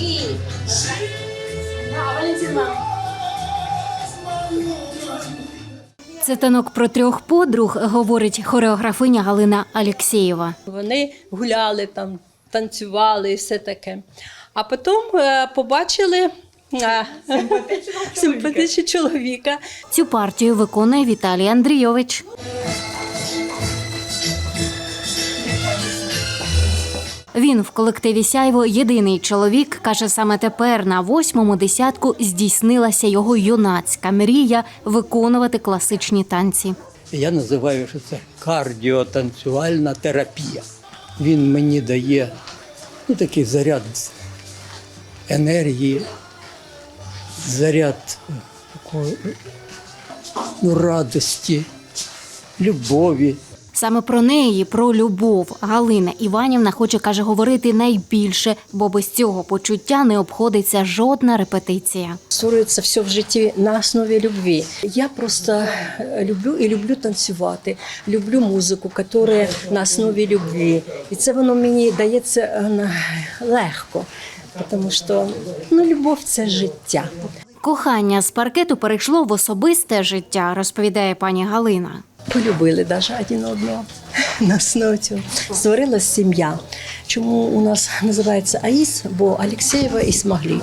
і. Да, Валентина. Це танок про трьох подруг, говорить хореографиня Галина Алєксєєва. Вони гуляли там, танцювали і все таке. А потім е, побачили е, симпатичного чоловіка. Цю партію виконує Віталій Андрійович. Він в колективі Сяйво єдиний чоловік. каже, саме тепер на восьмому десятку здійснилася його юнацька мрія виконувати класичні танці. Я називаю, що це кардіотанцювальна терапія. Він мені дає ну, такий заряд енергії, заряд такої ну, радості, любові. Саме про неї, про любов, Галина Іванівна хоче каже говорити найбільше, бо без цього почуття не обходиться жодна репетиція. Створюється все в житті на основі любві. Я просто люблю і люблю танцювати, люблю музику, яка на основі любві. І це воно мені дається е, легко, тому що ну, любов це життя. Кохання з паркету перейшло в особисте життя, розповідає пані Галина. Полюбили навіть один одного на основі цього. Створилась сім'я. Чому у нас називається АІС? Бо Алєксєєва і Смаглі.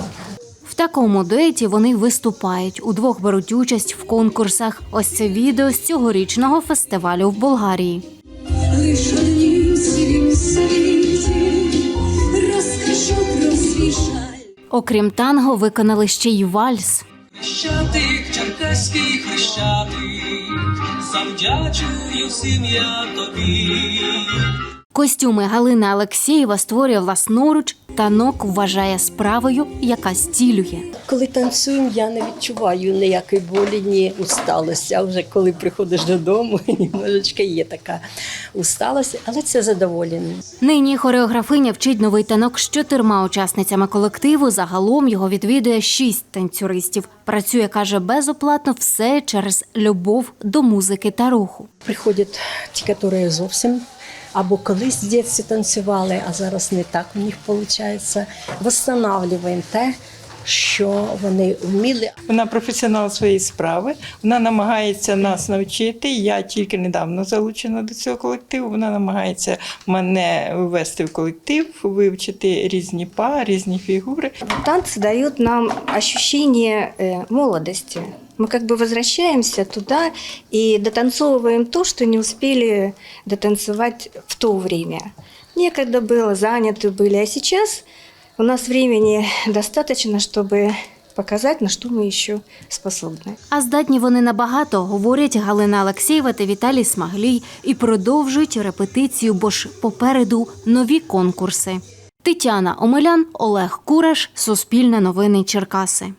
В такому дуеті вони виступають. Удвох беруть участь в конкурсах. Ось це відео з цьогорічного фестивалю в Болгарії. Лиш однім цілім світі розкажу про свій жаль. Окрім танго, виконали ще й вальс. Хрещатик, черкаський хрещатик, завдячую всім я тобі. Костюми Галина Алексєєва створює власноруч. Танок вважає справою, яка зцілює. Коли танцюємо, я не відчуваю ніякої болі, ні усталості. А вже коли приходиш додому, немножечко є така усталость, але це задоволення. Нині хореографиня вчить новий танок з чотирма учасницями колективу. Загалом його відвідує шість танцюристів. Працює, каже, безоплатно все через любов до музики та руху. Приходять ті, які зовсім або колись в танцювали, а зараз не так у них виходить. Восстанавлюємо те, що вони вміли. Вона професіонал своєї справи. Вона намагається нас навчити. Я тільки недавно залучена до цього колективу. Вона намагається мене ввести в колектив, вивчити різні па, різні фігури. Танцы дают нам ощущение э, молодости Мы как бы возвращаемся туда и дотанцовываем то, что не успели дотанцевать в то время. Некогда было, заняты были, а сейчас у нас времени достаточно, чтобы показать, на что мы еще способны. А здатні вони набагато, говорять Галина Алексєєва та Віталій Смаглій, і продовжують репетицію, бо ж попереду нові конкурси. Тетяна Омелян, Олег Кураш, Суспільне новини Черкаси.